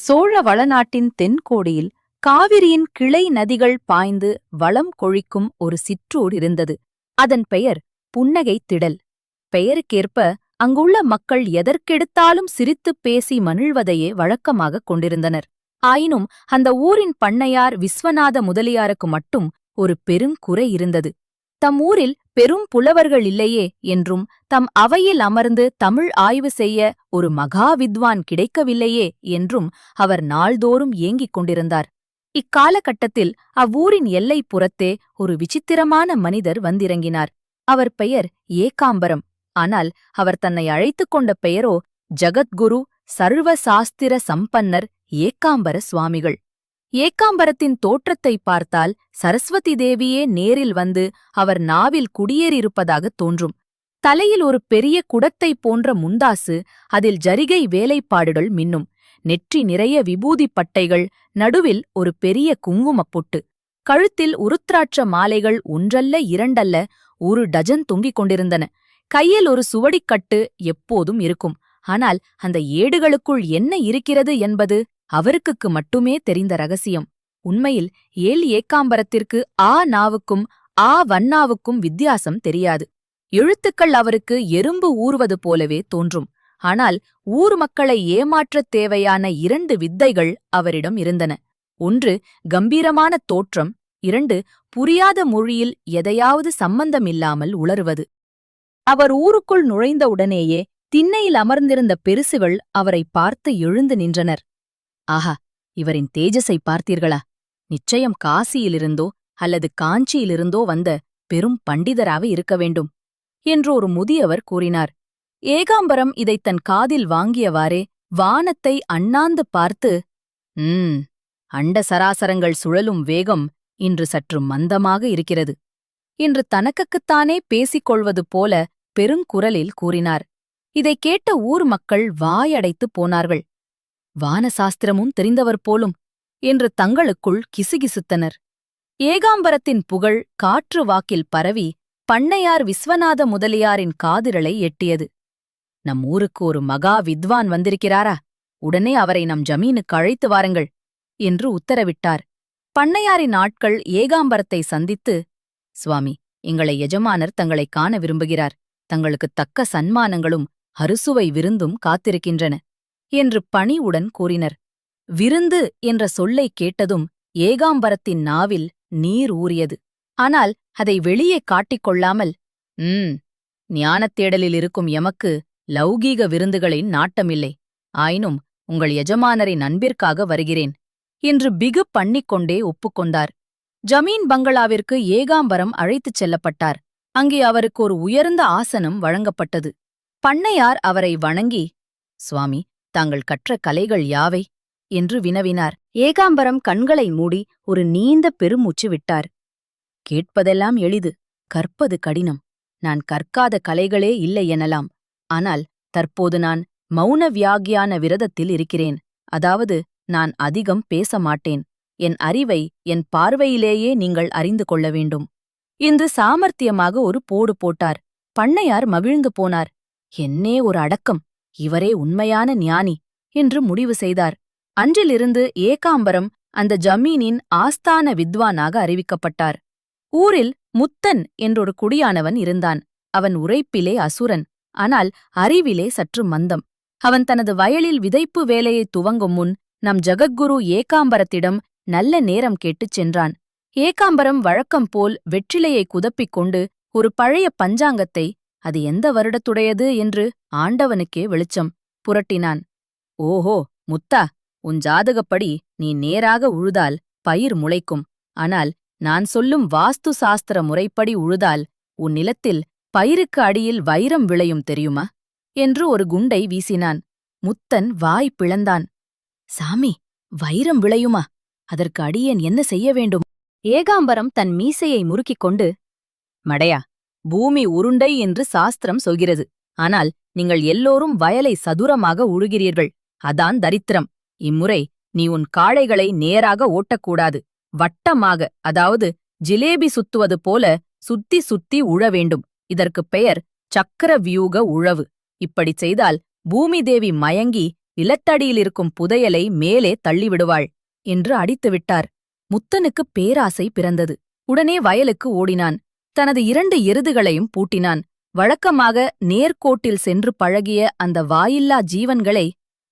சோழ வளநாட்டின் தென்கோடியில் காவிரியின் கிளை நதிகள் பாய்ந்து வளம் கொழிக்கும் ஒரு சிற்றூர் இருந்தது. அதன் பெயர் புன்னகை திடல். பெயருக்கேற்ப அங்குள்ள மக்கள் எதற்கெடுத்தாலும் சிரித்துப் பேசி மகிழ்வதையே வழக்கமாகக் கொண்டிருந்தனர். ஆயினும் அந்த ஊரின் பண்ணையார் விஸ்வநாத முதலியாருக்கு மட்டும் ஒரு பெருங்குறை இருந்தது. தம் ஊரில் பெரும் புலவர்கள் இல்லையே என்றும் தம் அவையில் அமர்ந்து தமிழ் ஆய்வு செய்ய ஒரு மகா வித்வான் கிடைக்கவில்லையே என்றும் அவர் நாள்தோறும் ஏங்கிக் கொண்டிருந்தார். இக்காலகட்டத்தில் அவ்வூரின் எல்லைப் புறத்தே ஒரு விசித்திரமான மனிதர் வந்திறங்கினார். அவர் பெயர் ஏகாம்பரம். ஆனால் அவர் தன்னை அழைத்துக் கொண்ட பெயரோ ஜகத்குரு சர்வ சாஸ்திர சம்பன்னர் ஏகாம்பர சுவாமிகள். ஏகாம்பரத்தின் தோற்றத்தைப் பார்த்தால் சரஸ்வதி தேவியே நேரில் வந்து அவர் நாவில் குடியேறியிருப்பதாகத் தோன்றும். தலையில் ஒரு பெரிய குடத்தைப் போன்ற முந்தாசு அதில் ஜரிகை வேலைப்பாடுகள் மின்னும். நெற்றி நிறைய விபூதி பட்டைகள் நடுவில் ஒரு பெரிய குங்குமப் பொட்டு. கழுத்தில் உருத்ராட்ச மாலைகள் ஒன்றல்ல இரண்டல்ல ஒரு டஜன் தொங்கிக் கொண்டிருந்தன. கையில் ஒரு சுவடிக்கட்டு எப்போதும் இருக்கும். ஆனால் அந்த ஏடுகளுக்குள் என்ன இருக்கிறது என்பது? அவருக்குக்கு மட்டுமே தெரிந்த ரகசியம். உண்மையில் ஏல் ஏக்காம்பரத்திற்கு ஆ நாவுக்கும் ஆ வண்ணாவுக்கும் வித்தியாசம் தெரியாது. எழுத்துக்கள் அவருக்கு எறும்பு ஊறுவது போலவே தோன்றும். ஆனால் ஊர் மக்களை ஏமாற்றத் தேவையான இரண்டு வித்தைகள் அவரிடம் இருந்தன. ஒன்று கம்பீரமான தோற்றம். இரண்டு புரியாத மொழியில் எதையாவது சம்பந்தமில்லாமல் உளறுவது. அவர் ஊருக்குள் நுழைந்தவுடனேயே திண்ணையில் அமர்ந்திருந்த பெருசுகள் அவரை பார்த்து எழுந்து நின்றனர். ஆஹா இவரின் தேஜஸை பார்த்தீர்களா? நிச்சயம் காசியிலிருந்தோ அல்லது காஞ்சியிலிருந்தோ வந்த பெரும் பண்டிதராக இருக்க வேண்டும் என்று ஒரு முதியவர் கூறினார். ஏகாம்பரம் இதைத் தன் காதில் வாங்கியவாறே வானத்தை அண்ணாந்து பார்த்து ம் அண்ட சராசரங்கள் சுழலும் வேகம் இன்று சற்று மந்தமாக இருக்கிறது இன்று தனக்குத்தானே பேசிக் கொள்வது போல பெருங்குரலில் கூறினார். இதைக் கேட்ட ஊர் மக்கள் வாயடைத்துப் போனார்கள். வானசாஸ்திரமும் தெரிந்தவர் போலும் என்று தங்களுக்குள் கிசுகிசுத்தனர். ஏகாம்பரத்தின் புகழ் காற்று வாக்கில் பரவி பண்ணையார் விஸ்வநாத முதலியாரின் காதிரலை எட்டியது. நம் ஊருக்கு ஒரு மகா வித்வான் வந்திருக்கிறாரா? உடனே அவரை நம் ஜமீனுக்கு அழைத்து வாருங்கள் என்று உத்தரவிட்டார். பண்ணையாரின் ஆட்கள் ஏகாம்பரத்தை சந்தித்து சுவாமி எங்களை எஜமானர் தங்களை காண விரும்புகிறார். தங்களுக்குத் தக்க சன்மானங்களும் அறுசுவை விருந்தும் காத்திருக்கின்றன. என்று பணிவுடன் கூறினர். விருந்து என்ற சொல்லைக் கேட்டதும் ஏகாம்பரத்தின் நாவில் நீர் ஊறியது. ஆனால் அதை வெளியே காட்டிக் கொள்ளாமல் ம் ஞானத் தேடலில் இருக்கும் எமக்கு லௌகீக விருந்துகளின் நாட்டமில்லை. ஆயினும் உங்கள் எஜமானரின் அன்பிற்காக வருகிறேன் என்று பிகு பண்ணிக்கொண்டே ஒப்புக்கொண்டார் ஜமீன் பங்களாவிற்கு ஏகாம்பரம் அழைத்துச் செல்லப்பட்டார். அங்கே அவருக்கு ஒரு உயர்ந்த ஆசனம் வழங்கப்பட்டது. பண்ணையார் அவரை வணங்கி சுவாமி தாங்கள் கற்ற கலைகள் யாவை? என்று வினவினார். ஏகாம்பரம் கண்களை மூடி ஒரு நீண்ட பெருமூச்சு விட்டார். கேட்பதெல்லாம் எளிது கற்பது கடினம். நான் கற்காத கலைகளே இல்லை எனலாம். ஆனால் தற்போது நான் மௌன வியாகியான விரதத்தில் இருக்கிறேன். அதாவது நான் அதிகம் பேச மாட்டேன். என் அறிவை என் பார்வையிலேயே நீங்கள் அறிந்து கொள்ள வேண்டும். இன்று சாமர்த்தியமாக ஒரு போடு போட்டார். பண்ணையார் மகிழ்ந்து போனார். என்னே ஒரு அடக்கம்! இவரே உண்மையான ஞானி என்று முடிவு செய்தார். அன்றிலிருந்து ஏகாம்பரம் அந்த ஜமீனின் ஆஸ்தான வித்வானாக அறிவிக்கப்பட்டார். ஊரில் முத்தன் என்றொரு குடியானவன் இருந்தான். அவன் உரைப்பிலே அசுரன் ஆனால் அறிவிலே சற்று மந்தம். அவன் தனது வயலில் விதைப்பு வேலையை துவங்கும் முன் நம் ஜகத்குரு ஏகாம்பரத்திடம் நல்ல நேரம் கேட்டுச் சென்றான். ஏகாம்பரம் வழக்கம் போல் வெற்றிலையை குதப்பிக் கொண்டு ஒரு பழைய பஞ்சாங்கத்தை அது எந்த வருடத்துடையது என்று ஆண்டவனுக்கே வெளிச்சம். புரட்டினான். ஓஹோ முத்தா உன் ஜாதகப்படி நீ நேராக உழுதால் பயிர் முளைக்கும். ஆனால் நான் சொல்லும் வாஸ்து சாஸ்திர முறைப்படி உழுதால் உன் நிலத்தில் பயிருக்கு அடியில் வைரம் விளையும் தெரியுமா? என்று ஒரு குண்டை வீசினான். முத்தன் வாய் பிளந்தான். சாமி வைரம் விளையுமா? அதற்கு அடியேன் என்ன செய்ய வேண்டும்? ஏகாம்பரம் தன் மீசையை முறுக்கிக் கொண்டு மடையா பூமி உருண்டை என்று சாஸ்திரம் சொல்கிறது. ஆனால் நீங்கள் எல்லோரும் வயலை சதுரமாக உழுகிறீர்கள். அதான் தரித்திரம். இம்முறை நீ உன் காளைகளை நேராக ஓட்டக்கூடாது. வட்டமாக அதாவது ஜிலேபி சுத்துவது போல சுத்தி சுத்தி உழ வேண்டும். இதற்குப் பெயர் சக்கர வியூக உழவு. இப்படிச் செய்தால் பூமி தேவி மயங்கி இலத்தடியிலிருக்கும் புதையலை மேலே தள்ளிவிடுவாள் என்று அடித்துவிட்டார். முத்தனுக்கு முத்தனுக்குப் பேராசை பிறந்தது. உடனே வயலுக்கு ஓடினான். தனது இரண்டு எருதுகளையும் பூட்டினான். வழக்கமாக நேர்கோட்டில் சென்று பழகிய அந்த வாயில்லா ஜீவன்களை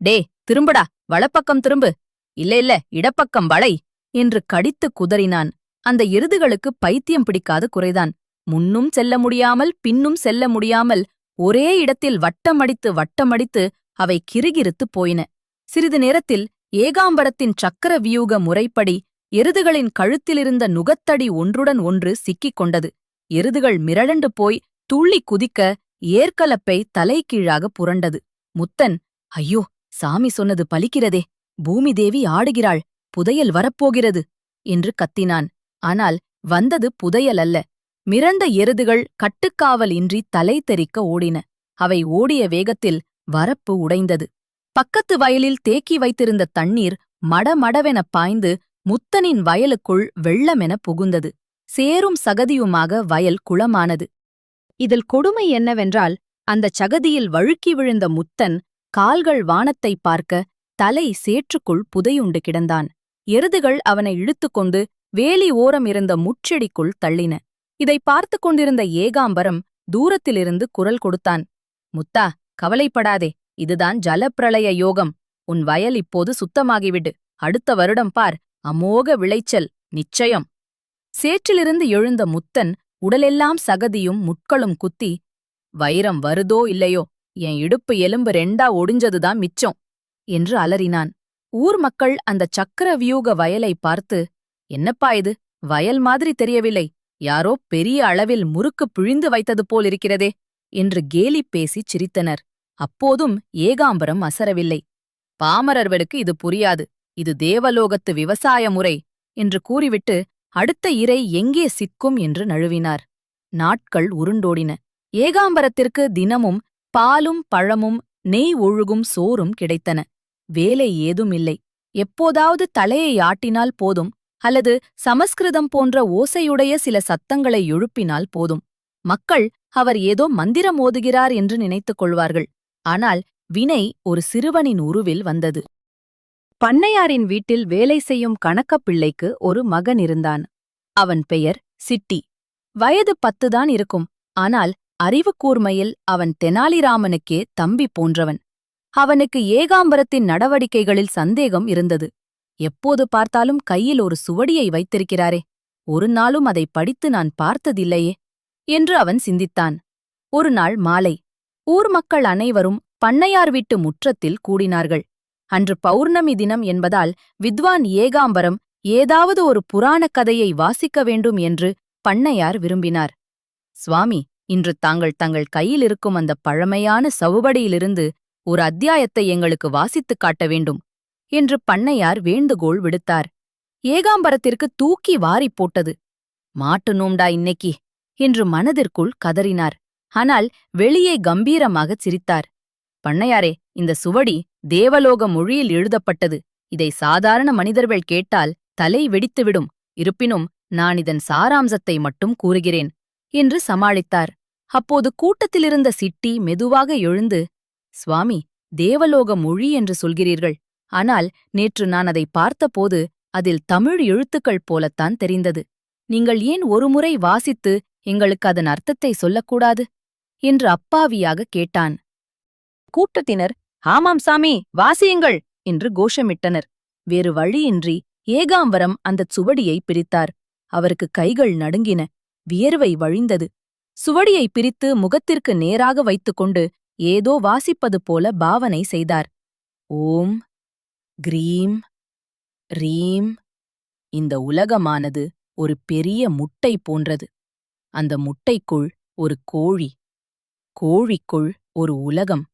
டே திரும்புடா வலப்பக்கம் திரும்பு. இல்ல இல்ல இடப்பக்கம் வளை என்று கடித்து குதறினான். அந்த எருதுகளுக்கு பைத்தியம் பிடிக்காத குறைதான். முன்னும் செல்ல முடியாமல் பின்னும் செல்ல முடியாமல் ஒரே இடத்தில் வட்டமடித்து வட்டமடித்து அவை கிறுகிறுத்துப் போயின. சிறிது நேரத்தில் ஏகாம்பரத்தின் சக்கர வியூக முறைப்படி எருதுகளின் கழுத்திலிருந்த நுகத்தடி ஒன்றுடன் ஒன்று சிக்கிக் கொண்டது. எருதுகள் மிரளண்டு போய் துள்ளி குதிக்க ஏற்கலப்பை தலைகீழாக புரண்டது. முத்தன் ஐயோ சாமி சொன்னது பலிக்கிறதே. பூமி தேவி ஆடுகிறாள். புதையல் வரப்போகிறது என்று கத்தினான். ஆனால் வந்தது புதையல் அல்ல. மிரந்த எருதுகள் கட்டுக்காவல் இன்றி தலை தெறிக்க ஓடின. அவை ஓடிய வேகத்தில் வரப்பு உடைந்தது. பக்கத்து வயலில் தேக்கி வைத்திருந்த தண்ணீர் மடமடவெனப் பாய்ந்து முத்தனின் வயலுக்குள் வெள்ளமென புகுந்தது. சேரும் சகதியுமாக வயல் குளமானது. இதில் கொடுமை என்னவென்றால் அந்தச் சகதியில் வழுக்கி விழுந்த முத்தன் கால்கள் வானத்தை பார்க்க தலை சேற்றுக்குள் புதையுண்டு கிடந்தான். எருதுகள் அவனை இழுத்துக்கொண்டு வேலி ஓரம் இருந்த முச்செடிக்குள் தள்ளின. இதை பார்த்து கொண்டிருந்த ஏகாம்பரம் தூரத்திலிருந்து குரல் கொடுத்தான் முத்தா கவலைப்படாதே இதுதான் ஜலப்பிரளய யோகம். உன் வயல் இப்போது சுத்தமாகிவிடு. அடுத்த வருடம் பார் அமோக விளைச்சல். நிச்சயம். சேற்றிலிருந்து எழுந்த முத்தன் உடலெல்லாம் சகதியும் முட்களும் குத்தி வைரம் வருதோ இல்லையோ? என் இடுப்பு எலும்பு ரெண்டா ஒடிஞ்சதுதான் மிச்சம் என்று அலறினான். ஊர் மக்கள் அந்த சக்கர வியூக வயலை பார்த்து என்னப்பா இது? வயல் மாதிரி தெரியவில்லை. யாரோ பெரிய அளவில் முறுக்கு பிழிந்து வைத்தது போல் இருக்கிறதே என்று கேலி பேசிச் சிரித்தனர். அப்போதும் ஏகாம்பரம் அசரவில்லை. பாமரர்களுக்கு இது புரியாது. இது தேவலோகத்து விவசாய முறை என்று கூறிவிட்டு அடுத்த இரை எங்கே சிக்கும் என்று நழுவினார். நாட்கள் உருண்டோடின. ஏகாம்பரத்திற்கு தினமும் பாலும் பழமும் நெய் ஒழுகும் சோறும் கிடைத்தன. வேலை ஏதும் இல்லை எப்போதாவது தலையை ஆட்டினால் போதும் அல்லது சமஸ்கிருதம் போன்ற ஓசையுடைய சில சத்தங்களை எழுப்பினால் போதும். மக்கள் அவர் ஏதோ மந்திரம் ஓதுகிறார் என்று நினைத்துக் கொள்வார்கள். ஆனால் வினை ஒரு சிறுவனின் உருவில் வந்தது. பண்ணையாரின் வீட்டில் வேலை செய்யும் கணக்கப் பிள்ளைக்கு ஒரு மகன் இருந்தான். அவன் பெயர் சிட்டி. வயது பத்துதான் இருக்கும். ஆனால் அறிவு கூர்மையில் அவன் தெனாலிராமனுக்கே தம்பி போன்றவன். அவனுக்கு ஏகாம்பரத்தின் நடவடிக்கைகளில் சந்தேகம் இருந்தது. எப்போது பார்த்தாலும் கையில் ஒரு சுவடியை வைத்திருக்கிறாரே. ஒரு நாளும் அதை படித்து நான் பார்த்ததில்லையே என்று அவன் சிந்தித்தான். ஒரு நாள் மாலை. ஊர் மக்கள் அனைவரும் பண்ணையார் வீட்டு முற்றத்தில் கூடினார்கள். அன்று பௌர்ணமி தினம் என்பதால் வித்வான் ஏகாம்பரம் ஏதாவது ஒரு புராணக் கதையை வாசிக்க வேண்டும் என்று பண்ணையார் விரும்பினார். சுவாமி இன்று தாங்கள் தங்கள் கையில் இருக்கும் அந்த பழமையான சவுபடியிலிருந்து ஒரு அத்தியாயத்தை எங்களுக்கு வாசித்துக் காட்ட வேண்டும் என்று பண்ணையார் வேண்டுகோள் விடுத்தார். ஏகாம்பரத்திற்கு தூக்கி வாரிப் போட்டது. மாட்டு நோம்டா இன்னைக்கு என்று மனதிற்குள் கதறினார். ஆனால் வெளியே கம்பீரமாகச் சிரித்தார். பண்ணையாரே இந்த சுவடி தேவலோக மொழியில் எழுதப்பட்டது. இதை சாதாரண மனிதர்கள் கேட்டால் தலை வெடித்துவிடும். இருப்பினும் நான் இதன் சாராம்சத்தை மட்டும் கூறுகிறேன் என்று சமாளித்தார். அப்போது கூட்டத்திலிருந்த சிட்டி மெதுவாக எழுந்து சுவாமி தேவலோக மொழி என்று சொல்கிறீர்கள். ஆனால் நேற்று நான் அதை பார்த்தபோது அதில் தமிழ் எழுத்துக்கள் போலத்தான் தெரிந்தது. நீங்கள் ஏன் ஒருமுறை வாசித்து எங்களுக்கு அதன் அர்த்தத்தை சொல்லக்கூடாது? என்று அப்பாவியாக கேட்டான். கூட்டத்தினர் ஆமாம் சாமி வாசியுங்கள் என்று கோஷமிட்டனர். வேறு வழியின்றி ஏகாம்பரம் அந்தச் சுவடியை பிரித்தார். அவருக்கு கைகள் நடுங்கின. வியர்வை வழிந்தது. சுவடியை பிரித்து முகத்திற்கு நேராக வைத்துக்கொண்டு ஏதோ வாசிப்பது போல பாவனை செய்தார். ஓம் கிரீம் ரீம். இந்த உலகமானது ஒரு பெரிய முட்டை போன்றது. அந்த முட்டைக்குள் ஒரு கோழி. கோழிக்குள் ஒரு உலகம்.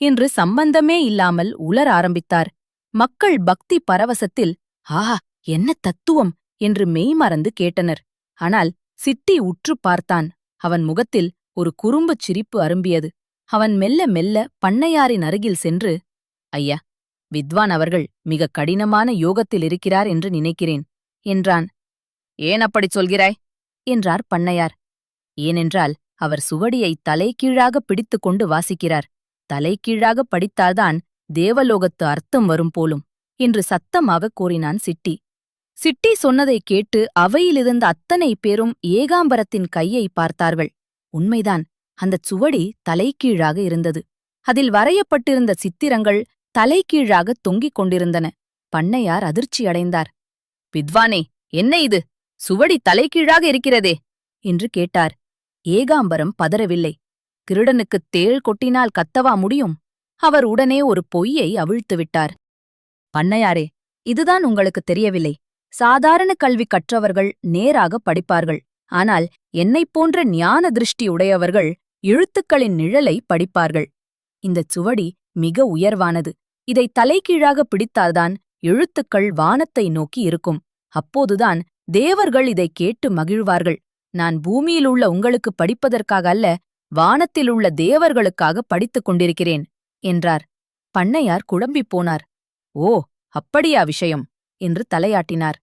என்று சம்பந்தமே இல்லாமல் உலர ஆரம்பித்தார். மக்கள் பக்தி பரவசத்தில் ஆஹா என்ன தத்துவம்? என்று மெய்மறந்து கேட்டனர். ஆனால் சிட்டி உற்று பார்த்தான். அவன் முகத்தில் ஒரு குறும்புச் சிரிப்பு அரும்பியது. அவன் மெல்ல மெல்ல பண்ணையாரின் அருகில் சென்று ஐயா வித்வான் அவர்கள் மிக கடினமான யோகத்தில் இருக்கிறார் என்று நினைக்கிறேன் என்றான். ஏன் அப்படிச் சொல்கிறாய்? என்றார் பண்ணையார். ஏனென்றால் அவர் சுவடியை தலைகீழாக பிடித்துக் கொண்டு வாசிக்கிறார். தலைகீழாக படித்தால்தான் தேவலோகத்து அர்த்தம் வரும் போலும் என்று சத்தமாக கூறினான் சிட்டி. சிட்டி சொன்னதைக் கேட்டு அவையிலிருந்த அத்தனை பேரும் ஏகாம்பரத்தின் கையை பார்த்தார்கள். உண்மைதான் அந்தச் சுவடி தலைகீழாக இருந்தது. அதில் வரையப்பட்டிருந்த சித்திரங்கள் தலைகீழாக தொங்கிக் கொண்டிருந்தன. பண்ணையார் அதிர்ச்சியடைந்தார் வித்வானே என்ன இது? சுவடி தலைகீழாக இருக்கிறதே! என்று கேட்டார். ஏகாம்பரம் பதறவில்லை. திருடனுக்குத் தேள் கொட்டினால் கத்தவா முடியும்? அவர் உடனே ஒரு பொய்யை அவிழ்த்துவிட்டார். பண்ணையாரே இதுதான் உங்களுக்குத் தெரியவில்லை. சாதாரண கல்வி கற்றவர்கள் நேராக படிப்பார்கள். ஆனால் என்னைப் போன்ற ஞான திருஷ்டி உடையவர்கள் எழுத்துக்களின் நிழலை படிப்பார்கள். இந்தச் சுவடி மிக உயர்வானது. இதை தலைகீழாக பிடித்தால்தான் எழுத்துக்கள் வானத்தை நோக்கி இருக்கும். அப்போதுதான் தேவர்கள் இதைக் கேட்டு மகிழ்வார்கள். நான் பூமியில் உள்ள உங்களுக்கு படிப்பதற்காக அல்ல வானத்திலுள்ள தேவர்களுக்காக படித்துக் கொண்டிருக்கிறேன் என்றார். பண்ணையார் குழம்பிப் போனார். ஓ அப்படியா விஷயம் என்று தலையாட்டினார்.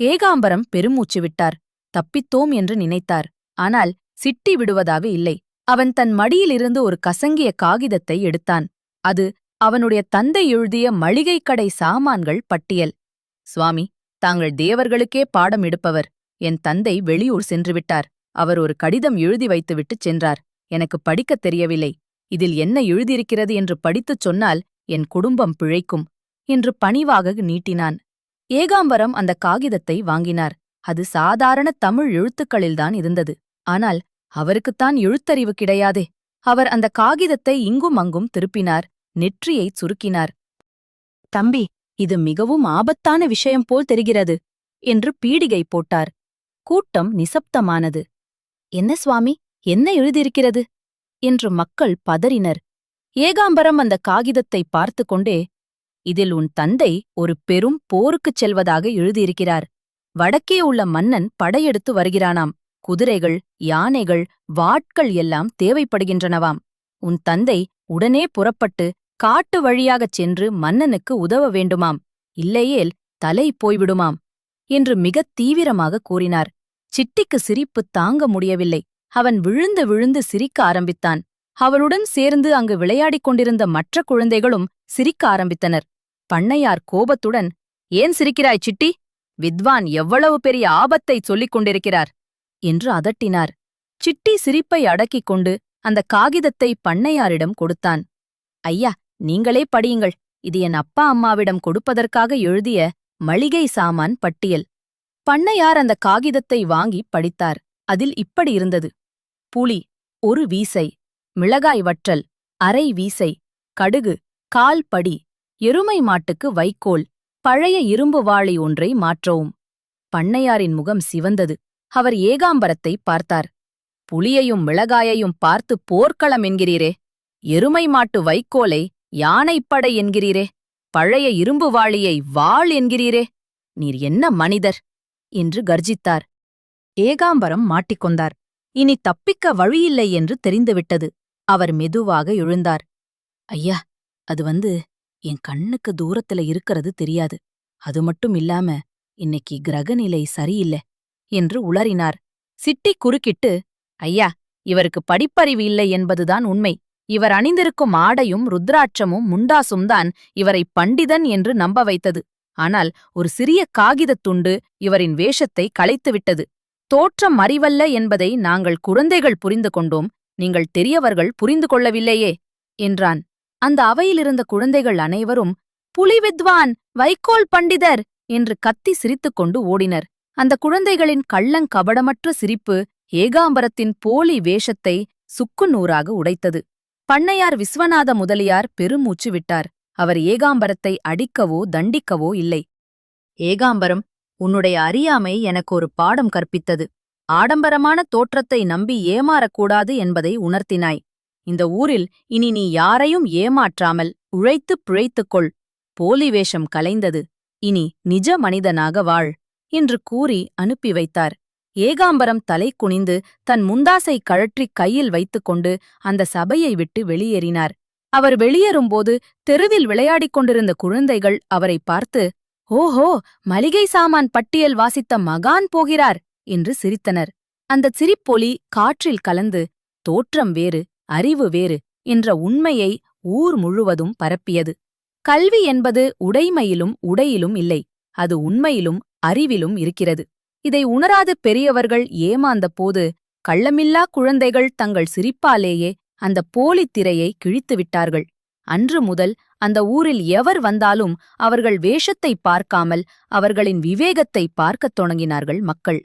ஏகாம்பரம் பெருமூச்சு விட்டார். தப்பித்தோம் என்று நினைத்தார். ஆனால் சிட்டி விடுவதாக இல்லை. அவன் தன் மடியிலிருந்து ஒரு கசங்கிய காகிதத்தை எடுத்தான். அது அவனுடைய தந்தை எழுதிய மளிகைக் கடை சாமான்கள் பட்டியல். சுவாமி தாங்கள் தேவர்களுக்கே பாடம் எடுப்பவர். என் தந்தை வெளியூர் சென்றுவிட்டார். அவர் ஒரு கடிதம் எழுதி வைத்துவிட்டுச் சென்றார். எனக்கு படிக்கத் தெரியவில்லை. இதில் என்ன எழுதியிருக்கிறது என்று படித்துச் சொன்னால் என் குடும்பம் பிழைக்கும் என்று பணிவாக நீட்டினான். ஏகாம்பரம் அந்த காகிதத்தை வாங்கினார். அது சாதாரண தமிழ் எழுத்துக்களில்தான் இருந்தது. ஆனால் அவருக்குத்தான் எழுத்தறிவு கிடையாதே. அவர் அந்த காகிதத்தை இங்கும் அங்கும் திருப்பினார். நெற்றியைச் சுருக்கினார். தம்பி இது மிகவும் ஆபத்தான விஷயம் போல் தெரிகிறது என்று பீடிகை போட்டார். கூட்டம் நிசப்தமானது. என்ன சுவாமி? என்ன எழுதியிருக்கிறது? என்று மக்கள் பதறினர். ஏகாம்பரம் அந்த காகிதத்தை பார்த்து கொண்டே இதில் உன் தந்தை ஒரு பெரும் போருக்குச் செல்வதாக எழுதியிருக்கிறார். வடக்கே உள்ள மன்னன் படையெடுத்து வருகிறானாம். குதிரைகள் யானைகள் வாட்கள் எல்லாம் தேவைப்படுகின்றனவாம். உன் தந்தை உடனே புறப்பட்டு காட்டு வழியாகச் சென்று மன்னனுக்கு உதவ வேண்டுமாம். இல்லையேல் தலை போய்விடுமாம். என்று மிகத் தீவிரமாக கூறினார். சிட்டிக்கு சிரிப்பு தாங்க முடியவில்லை. அவன் விழுந்து விழுந்து சிரிக்க ஆரம்பித்தான். அவளுடன் சேர்ந்து அங்கு விளையாடிக் கொண்டிருந்த மற்ற குழந்தைகளும் சிரிக்க ஆரம்பித்தனர். பண்ணையார் கோபத்துடன் ஏன் சிரிக்கிறாய் சிட்டி? வித்வான் எவ்வளவு பெரிய ஆபத்தை சொல்லிக் கொண்டிருக்கிறார்! என்று அதட்டினார். சிட்டி சிரிப்பை அடக்கிக் கொண்டு அந்த காகிதத்தை பண்ணையாரிடம் கொடுத்தான். ஐயா நீங்களே படியுங்கள். இது என் அப்பா அம்மாவிடம் கொடுப்பதற்காக எழுதிய மளிகை சாமான் பட்டியல். பண்ணையார் அந்த காகிதத்தை வாங்கி படித்தார். அதில் இப்படி இருந்தது. புளி ஒரு வீசை மிளகாய் வற்றல் அரை வீசை கடுகு கால் படி எருமை மாட்டுக்கு வைக்கோல் பழைய இரும்பு வாளி ஒன்றை மாற்றவும். பண்ணையாரின் முகம் சிவந்தது. அவர் ஏகாம்பரத்தை பார்த்தார். புலியையும் மிளகாயையும் பார்த்து போர்க்களம் என்கிறீரே. எருமை மாட்டு வைக்கோலை யானைப்படை என்கிறீரே. பழைய இரும்பு வாளியை வாள் என்கிறீரே. நீர் என்ன மனிதர்? என்று கர்ஜித்தார். ஏகாம்பரம் மாட்டிக்கொண்டார். இனி தப்பிக்க வழியில்லை என்று தெரிந்துவிட்டது. அவர் மெதுவாக எழுந்தார். ஐயா அது வந்து என் கண்ணுக்கு தூரத்துல இருக்கறது தெரியாது. அது மட்டும் இல்லாம இன்னைக்கு கிரகநிலை சரியில்லை என்று உளறினார். சிட்டி குறுக்கிட்டு ஐயா இவருக்கு படிப்பறிவு இல்லை என்பதுதான் உண்மை. இவர் அணிந்திருக்கும் ஆடையும் ருத்ராட்சமும் முண்டாசும்தான் இவரை பண்டிதன் என்று நம்ப வைத்தது. ஆனால் ஒரு சிறிய காகிதத் துண்டு இவரின் வேஷத்தை களைத்துவிட்டது தோற்றம் அறிவல்ல என்பதை நாங்கள் குழந்தைகள் புரிந்து கொண்டோம் நீங்கள் பெரியவர்கள் புரிந்து கொள்ளவில்லையே என்றான். அந்த அவையிலிருந்த குழந்தைகள் அனைவரும் புலி வித்வான் வைக்கோல் பண்டிதர்! என்று கத்தி சிரித்துக்கொண்டு ஓடினர். அந்த குழந்தைகளின் கள்ளங்கபடமற்ற சிரிப்பு ஏகாம்பரத்தின் போலி வேஷத்தை சுக்குநூறாக உடைத்தது. பண்ணையார் விஸ்வநாத முதலியார் பெருமூச்சு விட்டார். அவர் ஏகாம்பரத்தை அடிக்கவோ தண்டிக்கவோ இல்லை. ஏகாம்பரம் உன்னுடைய அறியாமை எனக்கு ஒரு பாடம் கற்பித்தது. ஆடம்பரமான தோற்றத்தை நம்பி ஏமாறக்கூடாது என்பதை உணர்த்தினாய். இந்த ஊரில் இனி நீ யாரையும் ஏமாற்றாமல் உழைத்துப் பிழைத்துக்கொள் போலி வேஷம் கலைந்தது. இனி நிஜ மனிதனாக வாழ் என்று கூறி அனுப்பி வைத்தார். ஏகாம்பரம் தலை குனிந்து தன் முந்தாசை கழற்றிக் கையில் வைத்துக்கொண்டு அந்த சபையை விட்டு வெளியேறினார். அவர் வெளியேறும்போது தெருவில் விளையாடிக் கொண்டிருந்த குழந்தைகள் அவரை பார்த்து ஓஹோ மளிகை சாமான் பட்டியல் வாசித்த மகான் போகிறார் என்று சிரித்தனர். அந்தச் சிரிப்பொலி காற்றில் கலந்து தோற்றம் வேறு அறிவு வேறு என்ற உண்மையை ஊர் முழுவதும் பரப்பியது. கல்வி என்பது உடைமையிலும் உடையிலும் இல்லை அது உண்மையிலும் அறிவிலும் இருக்கிறது. இதை உணராத பெரியவர்கள் ஏமாந்த போது கள்ளமில்லா குழந்தைகள் தங்கள் சிரிப்பாலேயே அந்த போலித் திரையை கிழித்து விட்டார்கள். அன்று முதல் அந்த ஊரில் எவர் வந்தாலும் அவர்கள் வேஷத்தை பார்க்காமல் அவர்களின் விவேகத்தை பார்க்கத் தொடங்கினார்கள் மக்கள்.